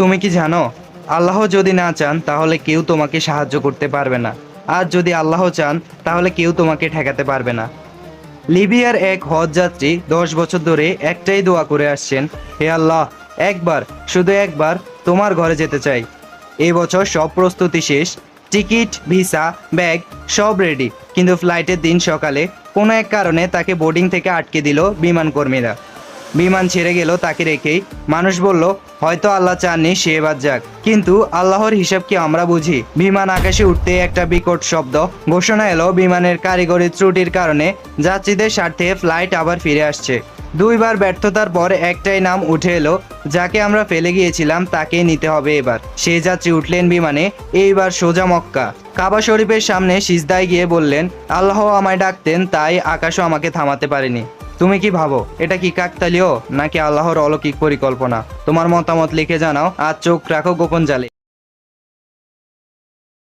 তুমি কি জানো? আল্লাহ যদি না চান, তাহলে কেউ তোমাকে সাহায্য করতে পারবে না। আর যদি আল্লাহ চান, তাহলে কেউ তোমাকে ঠেকাতে পারবে না। লিবিয়ার এক হজ যাত্রী দশ বছর ধরে একটাই দোয়া করে আসছেন, হে আল্লাহ, একবার, শুধু একবার তোমার ঘরে যেতে চাই। এবছর সব প্রস্তুতি শেষ, টিকিট, ভিসা, ব্যাগ, সব রেডি। কিন্তু ফ্লাইটের দিন সকালে কোনো এক কারণে তাকে বোর্ডিং থেকে আটকে দিল বিমান কর্মীরা বিমান ছেড়ে গেল তাকে রেখেই। মানুষ বলল, হয়তো আল্লাহ চাননি, সে এবার যাক। কিন্তু আল্লাহর হিসাব কি আমরা বুঝি? বিমান আকাশে উঠতে একটা বিকট শব্দ। ঘোষণা এলো, বিমানের কারিগরি ত্রুটির কারণে যাত্রীদের স্বার্থে ফ্লাইট আবার ফিরে আসছে। দুইবার ব্যর্থতার পর একটাই নাম উঠে এলো, যাকে আমরা ফেলে গিয়েছিলাম, তাকে নিতে হবে এবার। সে যাত্রী উঠলেন বিমানে, এইবার সোজা মক্কা। কাবা শরীফের সামনে সিজদায় গিয়ে বললেন, আল্লাহ আমায় ডাকতেন, তাই আকাশও আমাকে থামাতে পারেনি। তুমি কি ভাবো, এটা কি কাকতালীয় নাকি আল্লাহর অলৌকিক পরিকল্পনা? তোমার মতামত লিখে জানাও, আর চোখ রাখো গোপন জালে।